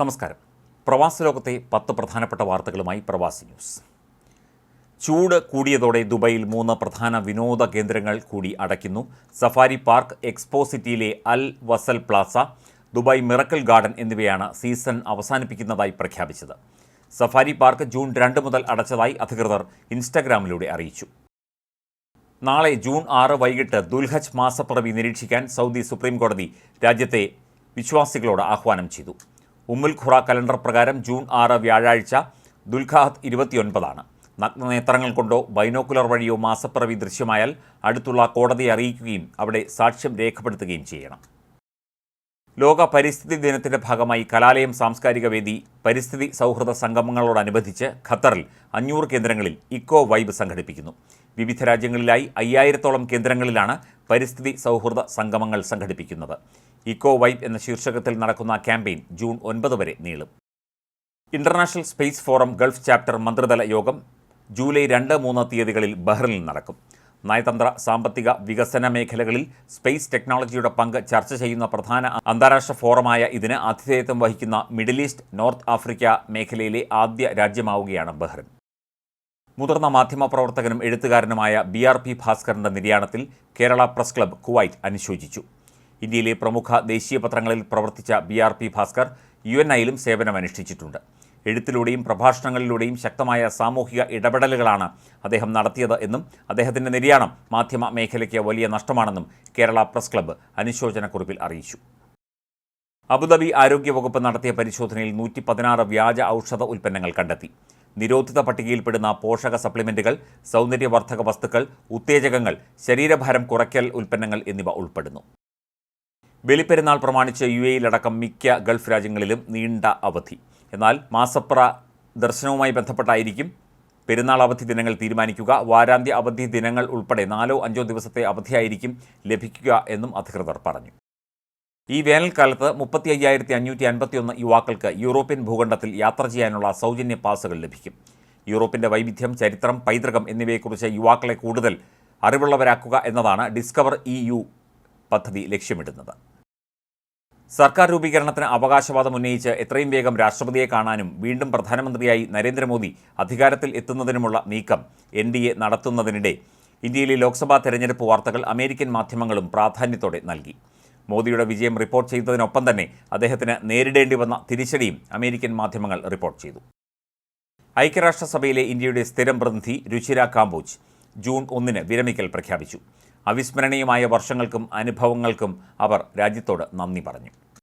നമസ്കാരം. പ്രവാസ ലോകത്തെ പത്ത് പ്രധാനപ്പെട്ട വാർത്തകളുമായി പ്രവാസി ന്യൂസ്. ചൂട് കൂടിയതോടെ ദുബൈയിൽ മൂന്ന് പ്രധാന വിനോദ കേന്ദ്രങ്ങൾ കൂടി അടയ്ക്കുന്നു. സഫാരി പാർക്ക് എക്സ്പോ സിറ്റിയിലെ Al Wasl Plaza Dubai miracle garden എന്നിവയാണ് സീസൺ അവസാനിപ്പിക്കുന്നതായി പ്രഖ്യാപിച്ചത്. സഫാരി പാർക്ക് ജൂൺ രണ്ട് മുതൽ അടച്ചതായി അധികൃതർ ഇൻസ്റ്റഗ്രാമിലൂടെ അറിയിച്ചു. നാളെ ജൂൺ ആറ് വൈകിട്ട് ദുൽഹജ് മാസപ്പിറവി നിരീക്ഷിക്കാൻ സൗദി സുപ്രീം കോടതി രാജ്യത്തെ വിശ്വാസികളോട് ആഹ്വാനം ചെയ്തു. ഉമ്മുൽ ഖുറ കലണ്ടർ പ്രകാരം ജൂൺ ആറ് വ്യാഴാഴ്ച ദുൽഖാഹത്ത് ഇരുപത്തിയൊൻപതാണ്. നഗ്നനേത്രങ്ങൾ കൊണ്ടോ ബൈനോക്കുലർ വഴിയോ മാസപ്പിറവി ദൃശ്യമായാൽ അടുത്തുള്ള കോടതിയെ അറിയിക്കുകയും അവിടെ സാക്ഷ്യം രേഖപ്പെടുത്തുകയും ചെയ്യണം. ലോക പരിസ്ഥിതി ദിനത്തിന്റെ ഭാഗമായി കലാലയം സാംസ്കാരിക വേദി പരിസ്ഥിതി സൗഹൃദ സംഗമങ്ങളോടനുബന്ധിച്ച് ഖത്തറിൽ അഞ്ഞൂറ് കേന്ദ്രങ്ങളിൽ ഇക്കോ വൈബ് സംഘടിപ്പിക്കുന്നു. വിവിധ രാജ്യങ്ങളിലായി അയ്യായിരത്തോളം കേന്ദ്രങ്ങളിലാണ് പരിസ്ഥിതി സൗഹൃദ സംഗമങ്ങൾ സംഘടിപ്പിക്കുന്നത്. ഇക്കോ വൈബ് എന്ന ശീർഷകത്തിൽ നടക്കുന്ന ക്യാമ്പയിൻ ജൂൺ ഒൻപത് വരെ നീളും. International space forum Gulf chapter മന്ത്രിതല യോഗം ജൂലൈ രണ്ട് മൂന്ന് തീയതികളിൽ ബഹ്റിനിൽ നടക്കും. നയതന്ത്ര സാമ്പത്തിക വികസന മേഖലകളിൽ സ്പേസ് ടെക്നോളജിയുടെ പങ്ക് ചർച്ച ചെയ്യുന്ന പ്രധാന അന്താരാഷ്ട്ര ഫോറമായ ഇതിന് ആതിഥേയത്വം വഹിക്കുന്ന മിഡിൽ ഈസ്റ്റ് നോർത്ത് ആഫ്രിക്ക മേഖലയിലെ ആദ്യ രാജ്യമാവുകയാണ് ബഹ്റിൻ. മുതിർന്ന മാധ്യമപ്രവർത്തകനും എഴുത്തുകാരനുമായ ബി ആർ പി ഭാസ്കറിന്റെ നിര്യാണത്തിൽ കേരള പ്രസ് ക്ലബ് കുവൈറ്റ് അനുശോചിച്ചു. ഇന്ത്യയിലെ പ്രമുഖ ദേശീയ പത്രങ്ങളിൽ പ്രവർത്തിച്ച B R P Bhaskar U N ഐയിലും സേവനമനുഷ്ഠിച്ചിട്ടുണ്ട്. എഴുത്തിലൂടെയും പ്രഭാഷണങ്ങളിലൂടെയും ശക്തമായ സാമൂഹിക ഇടപെടലുകളാണ് അദ്ദേഹം നടത്തിയത് എന്നും അദ്ദേഹത്തിന്റെ നിര്യാണം മാധ്യമ മേഖലയ്ക്ക് വലിയ നഷ്ടമാണെന്നും കേരള പ്രസ് ക്ലബ്ബ് അനുശോചനക്കുറിപ്പിൽ അറിയിച്ചു. അബുദാബി ആരോഗ്യവകുപ്പ് നടത്തിയ പരിശോധനയിൽ നൂറ്റി പതിനാറ് വ്യാജ ഔഷധ ഉൽപ്പന്നങ്ങൾ കണ്ടെത്തി. നിരോധിത പട്ടികയിൽപ്പെടുന്ന പോഷക സപ്ലിമെന്റുകൾ സൗന്ദര്യവർദ്ധക വസ്തുക്കൾ ഉത്തേജകങ്ങൾ ശരീരഭാരം കുറയ്ക്കൽ ഉൽപ്പന്നങ്ങൾ എന്നിവ ഉൾപ്പെടുന്നു. ബലിപ്പെരുന്നാൾ പ്രമാണിച്ച് യു എയിലടക്കം മിക്ക ഗൾഫ് രാജ്യങ്ങളിലും നീണ്ട അവധി. എന്നാൽ മാസപ്ര ദർശനവുമായി ബന്ധപ്പെട്ടായിരിക്കും പെരുന്നാൾ അവധി ദിനങ്ങൾ തീരുമാനിക്കുക. വാരാന്ത്യ അവധി ദിനങ്ങൾ ഉൾപ്പെടെ നാലോ അഞ്ചോ ദിവസത്തെ അവധിയായിരിക്കും ലഭിക്കുക എന്നും അധികൃതർ പറഞ്ഞു. ഈ വേനൽക്കാലത്ത് മുപ്പത്തി അയ്യായിരത്തി അഞ്ഞൂറ്റി അൻപത്തിയൊന്ന് യുവാക്കൾക്ക് യൂറോപ്യൻ ഭൂഖണ്ഡത്തിൽ യാത്ര ചെയ്യാനുള്ള സൗജന്യ പാസുകൾ ലഭിക്കും. യൂറോപ്പിന്റെ വൈവിധ്യം ചരിത്രം പൈതൃകം എന്നിവയെക്കുറിച്ച് യുവാക്കളെ കൂടുതൽ അറിവുള്ളവരാക്കുക എന്നതാണ് ഡിസ്കവർ ഇ പദ്ധതി ലക്ഷ്യമിടുന്നത്. സർക്കാർ രൂപീകരണത്തിന് അവകാശവാദം ഉന്നയിച്ച് എത്രയും വേഗം രാഷ്ട്രപതിയെ കാണാനും വീണ്ടും പ്രധാനമന്ത്രിയായി നരേന്ദ്രമോദി അധികാരത്തിൽ എത്തുന്നതിനുമുള്ള നീക്കം എൻ ഡി എ നടത്തുന്നതിനിടെ ഇന്ത്യയിലെ ലോക്സഭാ തെരഞ്ഞെടുപ്പ് വാർത്തകൾ അമേരിക്കൻ മാധ്യമങ്ങളും പ്രാധാന്യത്തോടെ നൽകി. മോദിയുടെ വിജയം റിപ്പോർട്ട് ചെയ്തതിനൊപ്പം തന്നെ അദ്ദേഹത്തിന് നേരിടേണ്ടി വന്ന തിരിച്ചടിയും അമേരിക്കൻ മാധ്യമങ്ങൾ റിപ്പോർട്ട് ചെയ്തു. ഐക്യരാഷ്ട്രസഭയിലെ ഇന്ത്യയുടെ സ്ഥിരം പ്രതിനിധി രുചിര കാംബോജ് ജൂൺ ഒന്നിന് വിരമിക്കൽ പ്രഖ്യാപിച്ചു. അവിസ്മരണീയമായ വർഷങ്ങൾക്കും അനുഭവങ്ങൾക്കും അവർ രാജ്യത്തോട് നന്ദി പറഞ്ഞു.